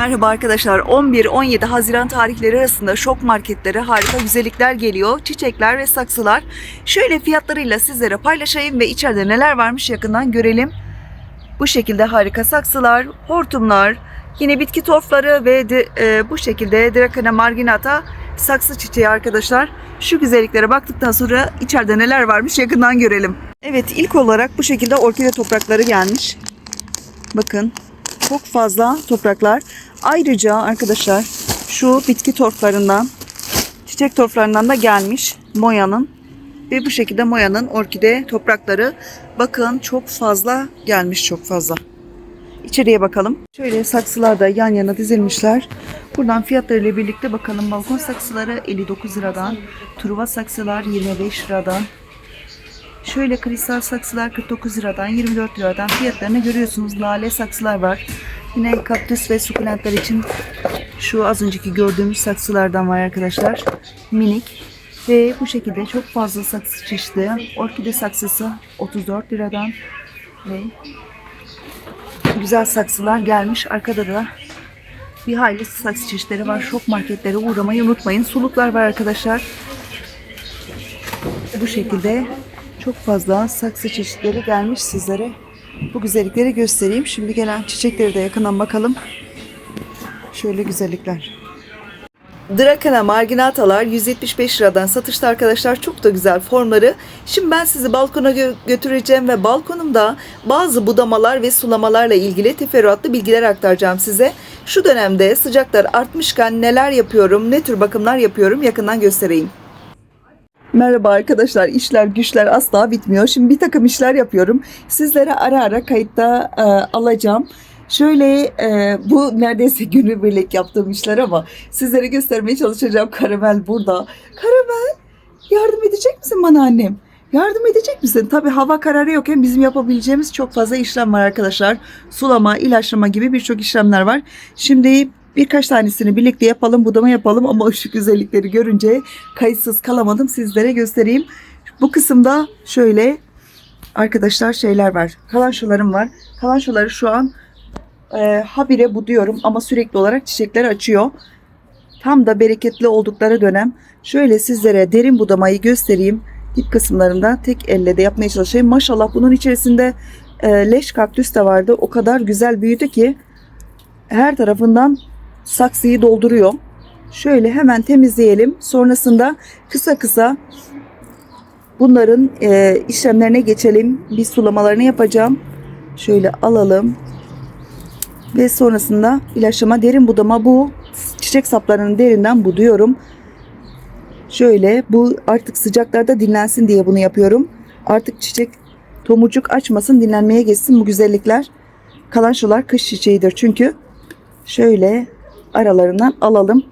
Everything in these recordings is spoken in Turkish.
Merhaba arkadaşlar. 11-17 Haziran tarihleri arasında şok marketlere harika güzellikler geliyor. Çiçekler ve saksılar. Şöyle fiyatlarıyla sizlere paylaşayım ve içeride neler varmış yakından görelim. Bu şekilde harika saksılar, hortumlar, yine bitki torfları ve de- e, bu şekilde Dracana marginata saksı çiçeği arkadaşlar. Şu güzelliklere baktıktan sonra içeride neler varmış yakından görelim. Evet ilk olarak bu şekilde orkide toprakları gelmiş. Bakın çok fazla topraklar. Ayrıca arkadaşlar şu bitki torflarından, çiçek torflarından da gelmiş Moya'nın. Ve bu şekilde Moya'nın orkide toprakları bakın çok fazla gelmiş çok fazla. İçeriye bakalım. Şöyle saksılar da yan yana dizilmişler. Buradan fiyatlarıyla birlikte bakalım. Balkon saksıları 59 liradan, truva saksılar 25 liradan, Şöyle kristal saksılar 49 liradan 24 liradan fiyatlarını görüyorsunuz. Lale saksılar var. Yine kaktüs ve sukulentler için şu az önceki gördüğümüz saksılardan var arkadaşlar. Minik. Ve bu şekilde çok fazla saksı çeşidi. Orkide saksısı 34 liradan ve güzel saksılar gelmiş. Arkada da bir hayli saksı çeşitleri var. Şok marketlere uğramayı unutmayın. Suluklar var arkadaşlar. Bu şekilde çok fazla saksı çeşitleri gelmiş sizlere. Bu güzellikleri göstereyim. Şimdi gelen çiçekleri de yakından bakalım. Şöyle güzellikler. Drakana marginatalar 175 liradan satışta arkadaşlar. Çok da güzel formları. Şimdi ben sizi balkona gö- götüreceğim ve balkonumda bazı budamalar ve sulamalarla ilgili teferruatlı bilgiler aktaracağım size. Şu dönemde sıcaklar artmışken neler yapıyorum, ne tür bakımlar yapıyorum yakından göstereyim. Merhaba arkadaşlar. İşler güçler asla bitmiyor. Şimdi bir takım işler yapıyorum. Sizlere ara ara kayıtta e, alacağım. Şöyle e, bu neredeyse günübirlik yaptığım işler ama sizlere göstermeye çalışacağım. Karamel burada. Karamel yardım edecek misin bana annem? Yardım edecek misin? Tabii hava kararı yokken bizim yapabileceğimiz çok fazla işlem var arkadaşlar. Sulama, ilaçlama gibi birçok işlemler var. Şimdi birkaç tanesini birlikte yapalım, budama yapalım ama şu güzellikleri görünce kayıtsız kalamadım. Sizlere göstereyim. Bu kısımda şöyle arkadaşlar şeyler var. Kalanşolarım var. Kalanşoları şu an e, habire buduyorum ama sürekli olarak çiçekler açıyor. Tam da bereketli oldukları dönem. Şöyle sizlere derin budamayı göstereyim. Dip kısımlarında tek elle de yapmaya çalışayım. Maşallah bunun içerisinde e, leş kaktüs de vardı. O kadar güzel büyüdü ki her tarafından saksıyı dolduruyor. Şöyle hemen temizleyelim. Sonrasında kısa kısa bunların e, işlemlerine geçelim. Bir sulamalarını yapacağım. Şöyle alalım. Ve sonrasında ilaçlama derin budama bu. Çiçek saplarının derinden buduyorum. Şöyle bu artık sıcaklarda dinlensin diye bunu yapıyorum. Artık çiçek tomurcuk açmasın dinlenmeye geçsin bu güzellikler. Kalanşolar kış çiçeğidir çünkü. Şöyle aralarından alalım.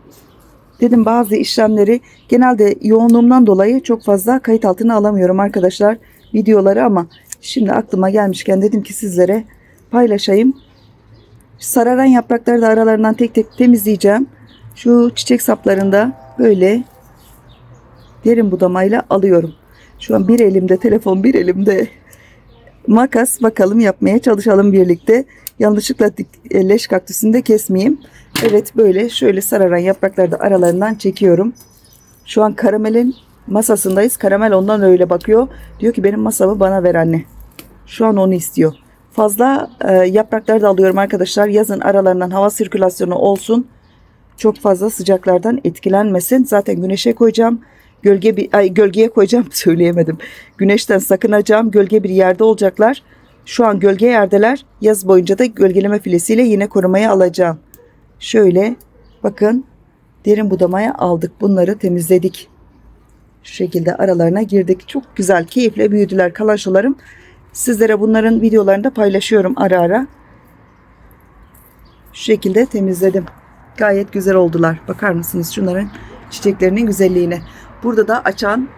Dedim bazı işlemleri genelde yoğunluğumdan dolayı çok fazla kayıt altına alamıyorum arkadaşlar videoları ama şimdi aklıma gelmişken dedim ki sizlere paylaşayım. Sararan yaprakları da aralarından tek tek temizleyeceğim. Şu çiçek saplarında böyle derin budamayla alıyorum. Şu an bir elimde telefon bir elimde makas bakalım yapmaya çalışalım birlikte. Yanlışlıkla e, leş kaktüsünü de kesmeyeyim. Evet böyle şöyle sararan yaprakları da aralarından çekiyorum. Şu an karamelin masasındayız. Karamel ondan öyle bakıyor. Diyor ki benim masamı bana ver anne. Şu an onu istiyor. Fazla e, yaprakları da alıyorum arkadaşlar. Yazın aralarından hava sirkülasyonu olsun. Çok fazla sıcaklardan etkilenmesin. Zaten güneşe koyacağım. Gölge bir ay gölgeye koyacağım söyleyemedim. Güneşten sakınacağım. Gölge bir yerde olacaklar. Şu an gölge yerdeler. Yaz boyunca da gölgeleme filesiyle yine korumaya alacağım. Şöyle bakın derin budamaya aldık. Bunları temizledik. Şu şekilde aralarına girdik. Çok güzel, keyifle büyüdüler kalaşolarım. Sizlere bunların videolarını da paylaşıyorum ara ara. Şu şekilde temizledim. Gayet güzel oldular. Bakar mısınız şunların çiçeklerinin güzelliğine. Burada da açan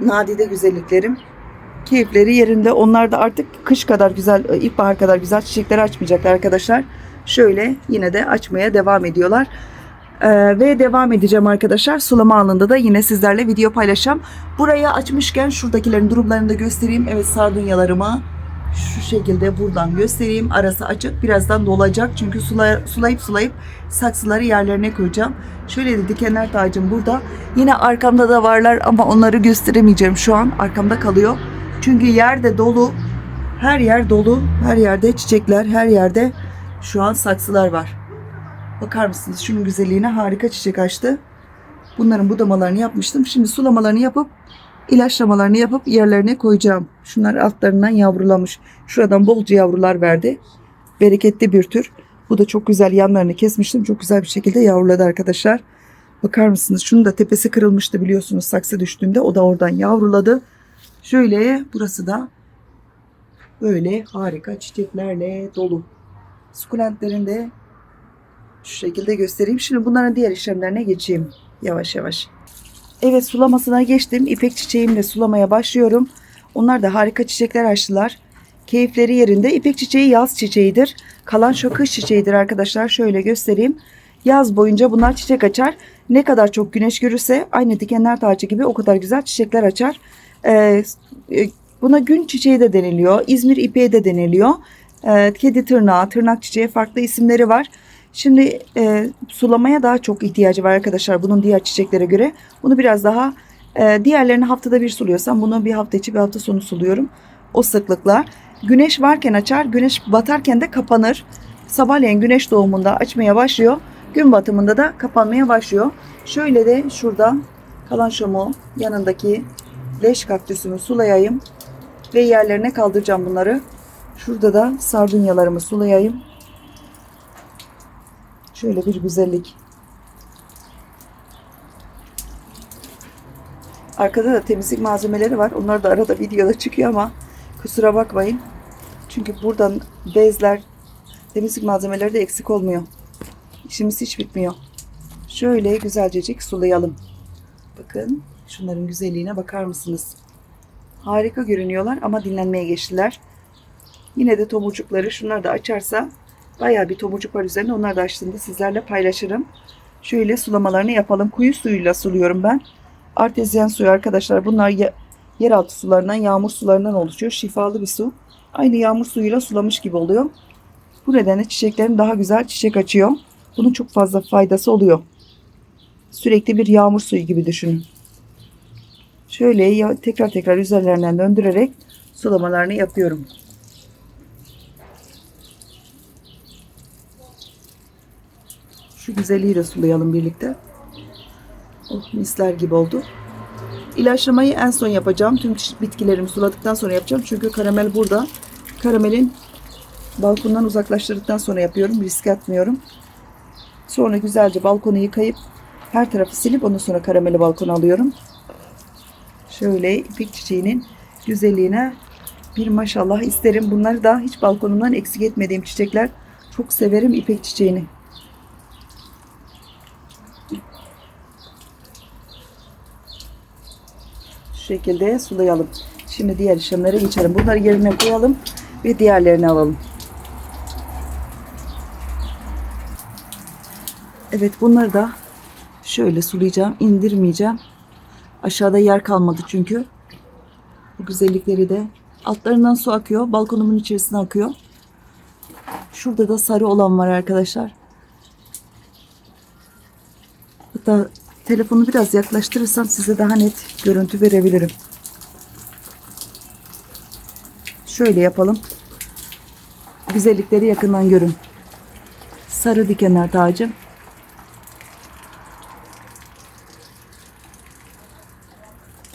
nadide güzelliklerim. Keyifleri yerinde. Onlar da artık kış kadar güzel, ilkbahar kadar güzel çiçekleri açmayacaklar arkadaşlar. Şöyle yine de açmaya devam ediyorlar. Ee, ve devam edeceğim arkadaşlar. Sulama anında da yine sizlerle video paylaşacağım. Burayı açmışken şuradakilerin durumlarını da göstereyim. Evet sardunyalarıma Şu şekilde buradan göstereyim. Arası açık. Birazdan dolacak. Çünkü sula- sulayıp sulayıp saksıları yerlerine koyacağım. Şöyle de dikenler tacım burada. Yine arkamda da varlar ama onları gösteremeyeceğim şu an. Arkamda kalıyor. Çünkü yerde dolu. Her yer dolu. Her yerde çiçekler. Her yerde şu an saksılar var. Bakar mısınız? Şunun güzelliğine harika çiçek açtı. Bunların budamalarını yapmıştım. Şimdi sulamalarını yapıp ilaçlamalarını yapıp yerlerine koyacağım. Şunlar altlarından yavrulamış. Şuradan bolca yavrular verdi. Bereketli bir tür. Bu da çok güzel yanlarını kesmiştim. Çok güzel bir şekilde yavruladı arkadaşlar. Bakar mısınız? Şunun da tepesi kırılmıştı biliyorsunuz saksı düştüğünde. O da oradan yavruladı. Şöyle burası da böyle harika çiçeklerle dolu. Sukulentlerin de şu şekilde göstereyim. Şimdi bunların diğer işlemlerine geçeyim yavaş yavaş. Evet sulamasına geçtim. İpek çiçeğimle sulamaya başlıyorum. Onlar da harika çiçekler açtılar. Keyifleri yerinde. İpek çiçeği yaz çiçeğidir. Kalan şu kış çiçeğidir arkadaşlar. Şöyle göstereyim. Yaz boyunca bunlar çiçek açar. Ne kadar çok güneş görürse aynı dikenler tacı gibi o kadar güzel çiçekler açar. Ee, e, buna gün çiçeği de deniliyor. İzmir ipeği de deniliyor. Ee, kedi tırnağı, tırnak çiçeği farklı isimleri var. Şimdi e, sulamaya daha çok ihtiyacı var arkadaşlar bunun diğer çiçeklere göre. Bunu biraz daha e, diğerlerini haftada bir suluyorsam bunu bir hafta içi bir hafta sonu suluyorum. O sıklıkla. Güneş varken açar, güneş batarken de kapanır. Sabahleyin güneş doğumunda açmaya başlıyor. Gün batımında da kapanmaya başlıyor. Şöyle de şurada kalan şomu yanındaki leş kaktüsümü sulayayım ve yerlerine kaldıracağım bunları. Şurada da sardunyalarımı sulayayım. Şöyle bir güzellik. Arkada da temizlik malzemeleri var. Onlar da arada videoda çıkıyor ama kusura bakmayın. Çünkü buradan bezler, temizlik malzemeleri de eksik olmuyor. İşimiz hiç bitmiyor. Şöyle güzelcecik sulayalım. Bakın şunların güzelliğine bakar mısınız? Harika görünüyorlar ama dinlenmeye geçtiler. Yine de tomurcukları şunlar da açarsa bayağı bir tomurcuk var üzerinde. Onlar da açtığında sizlerle paylaşırım. Şöyle sulamalarını yapalım. Kuyu suyuyla suluyorum ben. Artezyen suyu arkadaşlar. Bunlar ye- yeraltı sularından, yağmur sularından oluşuyor. Şifalı bir su. Aynı yağmur suyuyla sulamış gibi oluyor. Bu nedenle çiçeklerim daha güzel çiçek açıyor. Bunun çok fazla faydası oluyor. Sürekli bir yağmur suyu gibi düşünün. Şöyle tekrar tekrar üzerlerinden döndürerek sulamalarını yapıyorum. Şu güzelliği de sulayalım birlikte. Oh misler gibi oldu. İlaçlamayı en son yapacağım. Tüm bitkilerimi suladıktan sonra yapacağım. Çünkü karamel burada. Karamelin balkondan uzaklaştırdıktan sonra yapıyorum. Risk atmıyorum. Sonra güzelce balkonu yıkayıp her tarafı silip ondan sonra karameli balkona alıyorum. Şöyle ipek çiçeğinin güzelliğine bir maşallah isterim. Bunları da hiç balkonumdan eksik etmediğim çiçekler. Çok severim ipek çiçeğini. Şekilde sulayalım. Şimdi diğer işlemlere geçelim. Bunları yerine koyalım ve diğerlerini alalım. Evet bunları da şöyle sulayacağım. indirmeyeceğim. Aşağıda yer kalmadı çünkü. Bu güzellikleri de altlarından su akıyor. Balkonumun içerisine akıyor. Şurada da sarı olan var arkadaşlar. Hatta telefonu biraz yaklaştırırsam size daha net görüntü verebilirim. Şöyle yapalım. Güzellikleri yakından görün. Sarı dikenler tacım.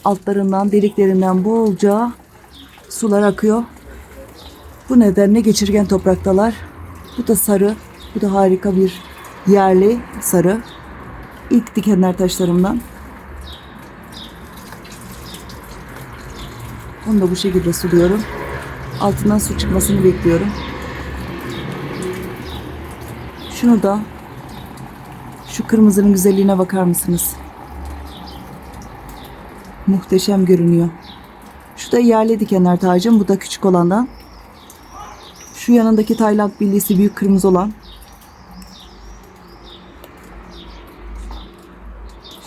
Altlarından, deliklerinden bolca sular akıyor. Bu nedenle geçirgen topraktalar. Bu da sarı. Bu da harika bir yerli sarı. İlk dikenler taşlarımdan. Onu da bu şekilde suluyorum. Altından su çıkmasını bekliyorum. Şunu da şu kırmızının güzelliğine bakar mısınız? Muhteşem görünüyor. Şu da yerli dikenler tacım. Bu da küçük olandan. Şu yanındaki Tayland billisi büyük kırmızı olan.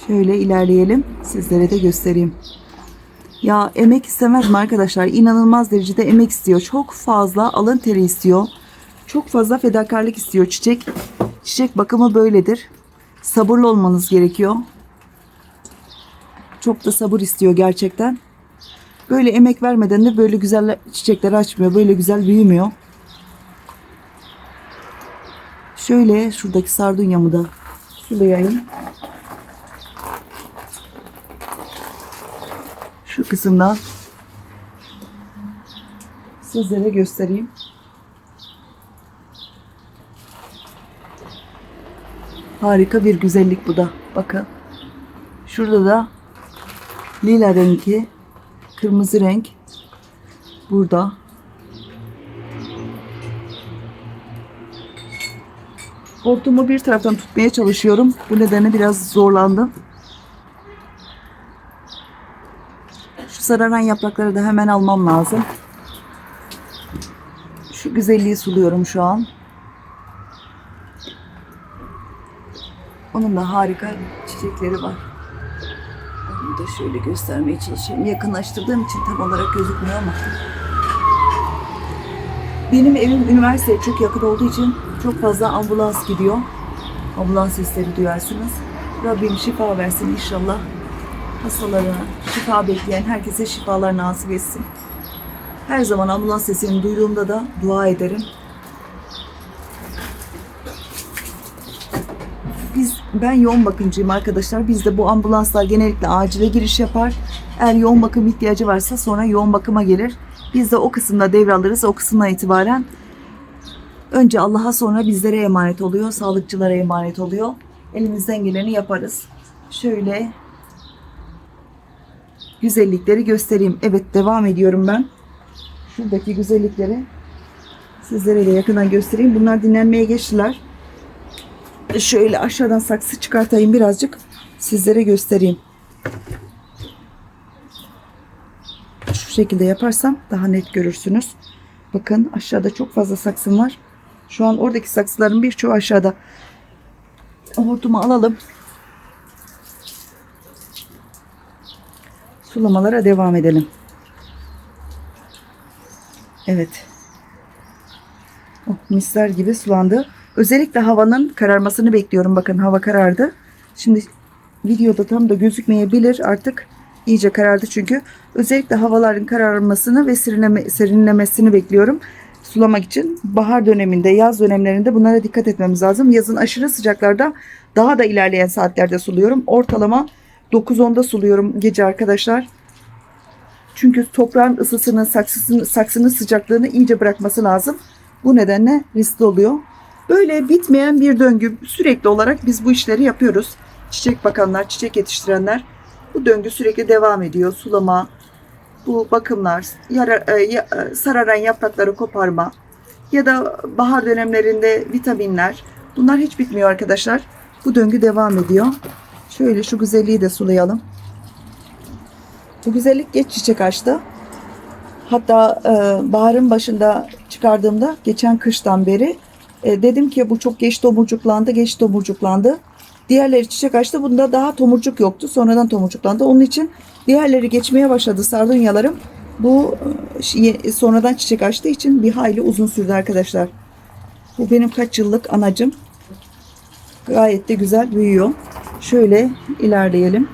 Şöyle ilerleyelim. Sizlere de göstereyim. Ya emek istemez mi arkadaşlar? İnanılmaz derecede emek istiyor. Çok fazla alın teri istiyor. Çok fazla fedakarlık istiyor çiçek. Çiçek bakımı böyledir. Sabırlı olmanız gerekiyor. Çok da sabır istiyor gerçekten. Böyle emek vermeden de böyle güzel çiçekler açmıyor. Böyle güzel büyümüyor. Şöyle şuradaki sardunyamı da sulayayım. Şu kısımdan sizlere göstereyim. Harika bir güzellik bu da. Bakın. Şurada da lila rengi, kırmızı renk. Burada. Hortumu bir taraftan tutmaya çalışıyorum. Bu nedenle biraz zorlandım. Sararan yaprakları da hemen almam lazım. Şu güzelliği suluyorum şu an. Onun da harika çiçekleri var. Onu da şöyle göstermeye çalışayım. Yakınlaştırdığım için tam olarak gözükmüyor ama. Benim evim üniversiteye çok yakın olduğu için çok fazla ambulans gidiyor. Ambulans sesleri duyarsınız. Rabbim şifa versin inşallah. Hastalara şifa bekleyen herkese şifalar nasip etsin. Her zaman ambulans sesini duyduğumda da dua ederim. Biz ben yoğun bakımcıyım arkadaşlar. Bizde bu ambulanslar genellikle acile giriş yapar. Eğer yoğun bakım ihtiyacı varsa sonra yoğun bakıma gelir. Biz de o kısımda devralırız. O kısımdan itibaren önce Allah'a sonra bizlere emanet oluyor. Sağlıkçılara emanet oluyor. Elimizden geleni yaparız. Şöyle güzellikleri göstereyim. Evet devam ediyorum ben. Şuradaki güzellikleri sizlere de yakından göstereyim. Bunlar dinlenmeye geçtiler. Şöyle aşağıdan saksı çıkartayım birazcık. Sizlere göstereyim. Şu şekilde yaparsam daha net görürsünüz. Bakın aşağıda çok fazla saksım var. Şu an oradaki saksıların birçoğu aşağıda. Hortumu alalım. Sulamalara devam edelim. Evet. Oh, misler gibi sulandı. Özellikle havanın kararmasını bekliyorum. Bakın hava karardı. Şimdi videoda tam da gözükmeyebilir artık. iyice karardı çünkü. Özellikle havaların kararmasını ve serinleme, serinlemesini bekliyorum. Sulamak için bahar döneminde, yaz dönemlerinde bunlara dikkat etmemiz lazım. Yazın aşırı sıcaklarda daha da ilerleyen saatlerde suluyorum. Ortalama 9-10'da suluyorum gece arkadaşlar. Çünkü toprağın ısısını, saksısını, saksının sıcaklığını iyice bırakması lazım. Bu nedenle riskli oluyor. Böyle bitmeyen bir döngü. Sürekli olarak biz bu işleri yapıyoruz. Çiçek bakanlar, çiçek yetiştirenler bu döngü sürekli devam ediyor. Sulama, bu bakımlar, yara, e, e, sararan yaprakları koparma ya da bahar dönemlerinde vitaminler. Bunlar hiç bitmiyor arkadaşlar. Bu döngü devam ediyor. Şöyle şu güzelliği de sulayalım. Bu güzellik geç çiçek açtı. Hatta e, baharın başında çıkardığımda geçen kıştan beri e, dedim ki bu çok geç tomurcuklandı, geç tomurcuklandı. Diğerleri çiçek açtı. Bunda daha tomurcuk yoktu. Sonradan tomurcuklandı. Onun için diğerleri geçmeye başladı sardunyalarım. Bu e, sonradan çiçek açtığı için bir hayli uzun sürdü arkadaşlar. Bu benim kaç yıllık anacım. Gayet de güzel büyüyor. Şöyle ilerleyelim.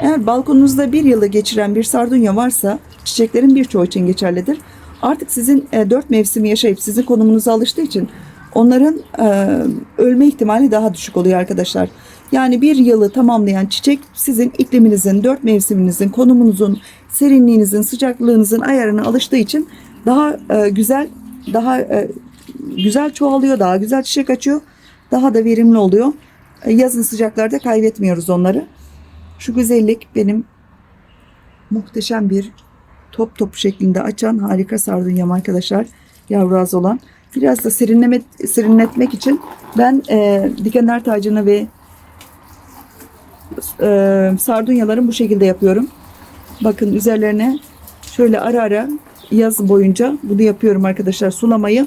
Eğer balkonunuzda bir yılı geçiren bir sardunya varsa çiçeklerin birçoğu için geçerlidir. Artık sizin e, dört mevsimi yaşayıp sizin konumunuza alıştığı için onların e, ölme ihtimali daha düşük oluyor arkadaşlar. Yani bir yılı tamamlayan çiçek sizin ikliminizin, dört mevsiminizin, konumunuzun, serinliğinizin, sıcaklığınızın ayarına alıştığı için daha e, güzel, daha e, güzel çoğalıyor, daha güzel çiçek açıyor, daha da verimli oluyor. Yazın sıcaklarda kaybetmiyoruz onları. Şu güzellik benim muhteşem bir top top şeklinde açan harika sardunyam arkadaşlar. Yavru az olan. Biraz da serinleme, serinletmek için ben e, dikenler tacını ve e, sardunyalarım bu şekilde yapıyorum. Bakın üzerlerine şöyle ara ara yaz boyunca bunu yapıyorum arkadaşlar. Sulamayı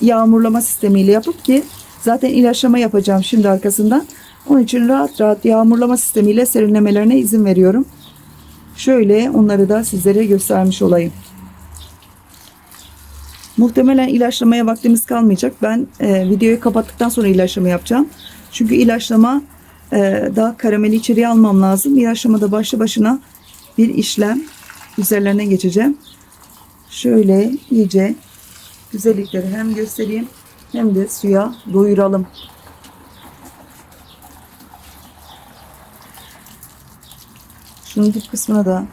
yağmurlama sistemiyle yapıp ki zaten ilaçlama yapacağım şimdi arkasından. Onun için rahat rahat yağmurlama sistemiyle serinlemelerine izin veriyorum. Şöyle onları da sizlere göstermiş olayım. Muhtemelen ilaçlamaya vaktimiz kalmayacak. Ben e, videoyu kapattıktan sonra ilaçlama yapacağım. Çünkü ilaçlama e, daha karameli içeriye almam lazım. İlaçlamada başlı başına bir işlem. Üzerlerine geçeceğim. Şöyle iyice güzellikleri hem göstereyim hem de suya doyuralım. Şunun dip kısmına da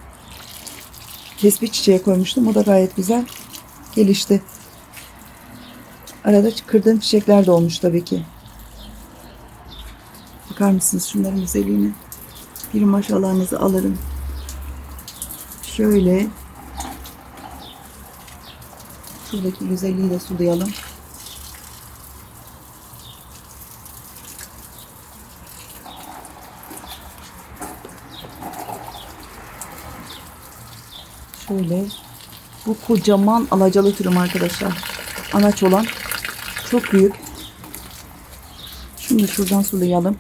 kespi çiçeği koymuştum. O da gayet güzel gelişti. Arada kırdığım çiçekler de olmuş tabii ki. Bakar mısınız şunların güzelliğine? Bir maşallahınızı alırım. Şöyle şuradaki güzelliği de sulayalım. Şöyle bu kocaman alacalı türüm arkadaşlar. Anaç olan çok büyük. Şunu da şuradan sulayalım.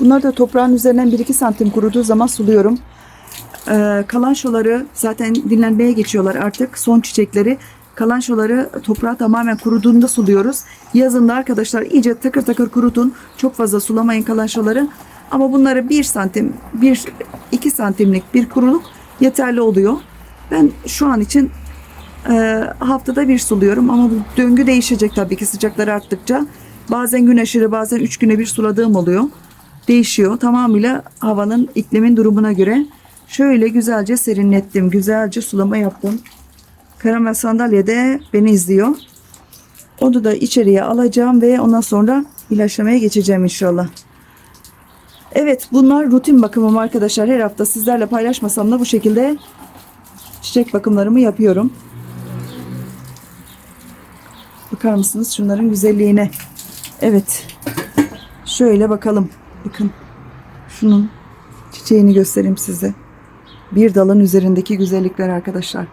Bunlar da toprağın üzerinden 1-2 santim kuruduğu zaman suluyorum. Ee, kalan şoları zaten dinlenmeye geçiyorlar artık. Son çiçekleri. Kalan şoları toprağı tamamen kuruduğunda suluyoruz. Yazında arkadaşlar iyice takır takır kurutun. Çok fazla sulamayın kalan şoları. Ama bunları 1 santim, 1-2 santimlik bir kuruluk yeterli oluyor. Ben şu an için e, haftada bir suluyorum ama bu döngü değişecek tabii ki sıcaklar arttıkça. Bazen gün aşırı bazen 3 güne bir suladığım oluyor. Değişiyor tamamıyla havanın iklimin durumuna göre. Şöyle güzelce serinlettim. Güzelce sulama yaptım. Karamel sandalye de beni izliyor. Onu da içeriye alacağım ve ondan sonra ilaçlamaya geçeceğim inşallah. Evet bunlar rutin bakımım arkadaşlar. Her hafta sizlerle paylaşmasam da bu şekilde çiçek bakımlarımı yapıyorum. Bakar mısınız şunların güzelliğine? Evet. Şöyle bakalım. Bakın. Şunun çiçeğini göstereyim size. Bir dalın üzerindeki güzellikler arkadaşlar.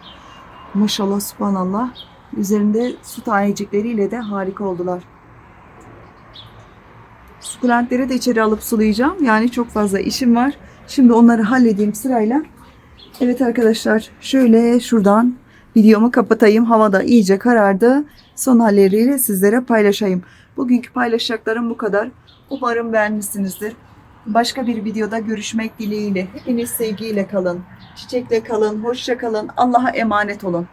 Maşallah subhanallah. Üzerinde su tanecikleriyle de harika oldular. Sukulentleri de içeri alıp sulayacağım. Yani çok fazla işim var. Şimdi onları halledeyim sırayla. Evet arkadaşlar şöyle şuradan videomu kapatayım. Havada iyice karardı. Son halleriyle sizlere paylaşayım. Bugünkü paylaşacaklarım bu kadar. Umarım beğenmişsinizdir. Başka bir videoda görüşmek dileğiyle. Hepiniz sevgiyle kalın. Çiçekle kalın. Hoşça kalın. Allah'a emanet olun.